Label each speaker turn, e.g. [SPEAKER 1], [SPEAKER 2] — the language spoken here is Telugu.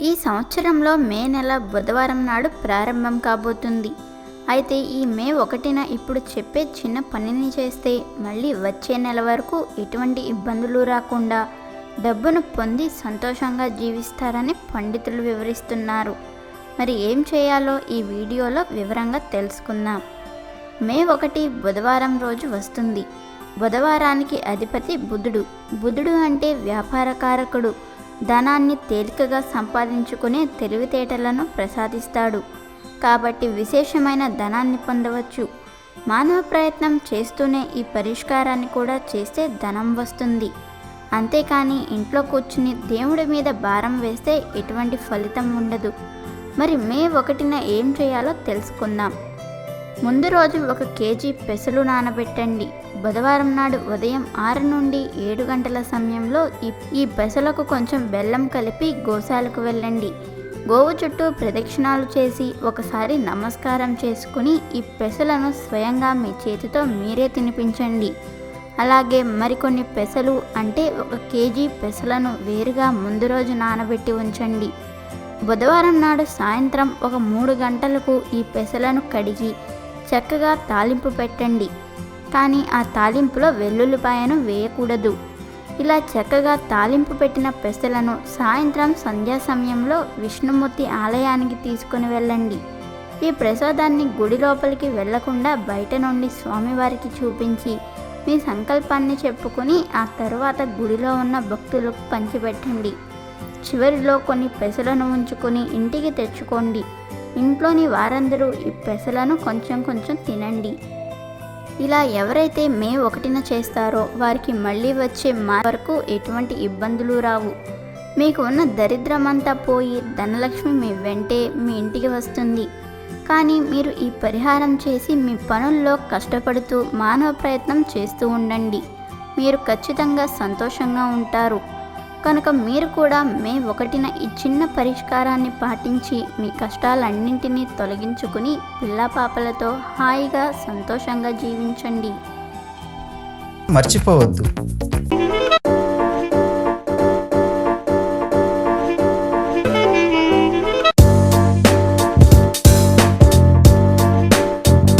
[SPEAKER 1] ఈ సంవత్సరంలో మే నెల బుధవారం నాడు ప్రారంభం కాబోతుంది. అయితే ఈ మే ఒకటిన ఇప్పుడు చెప్పే చిన్న పనిని చేస్తే మళ్ళీ వచ్చే నెల వరకు ఎటువంటి ఇబ్బందులు రాకుండా డబ్బును పొంది సంతోషంగా జీవిస్తారని పండితులు వివరిస్తున్నారు. మరి ఏం చేయాలో ఈ వీడియోలో వివరంగా తెలుసుకుందాం. మే ఒకటి బుధవారం రోజు వస్తుంది. బుధవారానికి అధిపతి బుధుడు. బుధుడు అంటే వ్యాపారకారకుడు. ధనాన్ని తేలికగా సంపాదించుకునే తెలివితేటలను ప్రసాదిస్తాడు. కాబట్టి విశేషమైన ధనాన్ని పొందవచ్చు. మానవ ప్రయత్నం చేస్తూనే ఈ పరిష్కారాన్ని కూడా చేస్తే ధనం వస్తుంది. అంతేకాని ఇంట్లో కూర్చుని దేవుడి మీద భారం వేస్తే ఎటువంటి ఫలితం ఉండదు. మరి మే ఒకటిన ఏం చేయాలో తెలుసుకుందాం. ముందు రోజు ఒక కేజీ పెసలు నానబెట్టండి. బుధవారం నాడు ఉదయం ఆరు నుండి ఏడు గంటల సమయంలో ఈ ఈ పెసలకు కొంచెం బెల్లం కలిపి గోశాలకు వెళ్ళండి. గోవు చుట్టూ ప్రదక్షిణాలు చేసి ఒకసారి నమస్కారం చేసుకుని ఈ పెసలను స్వయంగా మీ చేతితో మీరే తినిపించండి. అలాగే మరికొన్ని పెసలు అంటే ఒక కేజీ పెసలను వేరుగా ముందు రోజు నానబెట్టి ఉంచండి. బుధవారం నాడు సాయంత్రం ఒక మూడు గంటలకు ఈ పెసలను కడిగి చక్కగా తాలింపు పెట్టండి. కానీ ఆ తాలింపులో వెల్లుల్లిపాయను వేయకూడదు. ఇలా చక్కగా తాలింపు పెట్టిన పెసలను సాయంత్రం సంధ్యా సమయంలో విష్ణుమూర్తి ఆలయానికి తీసుకుని వెళ్ళండి. ఈ ప్రసాదాన్ని గుడి లోపలికి వెళ్ళకుండా బయట నుండి స్వామివారికి చూపించి మీ సంకల్పాన్ని చెప్పుకుని ఆ తరువాత గుడిలో ఉన్న భక్తులకు పంచిపెట్టండి. చివరిలో కొన్ని పెసలను ఉంచుకొని ఇంటికి తెచ్చుకోండి. ఇంట్లోని వారందరూ ఈ పెసలను కొంచెం కొంచెం తినండి. ఇలా ఎవరైతే మే ఒకటిన చేస్తారో వారికి మళ్ళీ వచ్చే మా వరకు ఎటువంటి ఇబ్బందులు రావు. మీకు ఉన్న దరిద్రమంతా పోయి ధనలక్ష్మి మీ వెంటే మీ ఇంటికి వస్తుంది. కానీ మీరు ఈ పరిహారం చేసి మీ పనుల్లో కష్టపడుతూ మానవ ప్రయత్నం చేస్తూ ఉండండి. మీరు ఖచ్చితంగా సంతోషంగా ఉంటారు. కనుక మీరు కూడా మే ఒకటిన ఈ చిన్న పరిష్కారాన్ని పాటించి మీ కష్టాలన్నింటినీ తొలగించుకుని పిల్లా పాపలతో హాయిగా సంతోషంగా జీవించండి.
[SPEAKER 2] మర్చిపోవద్దు.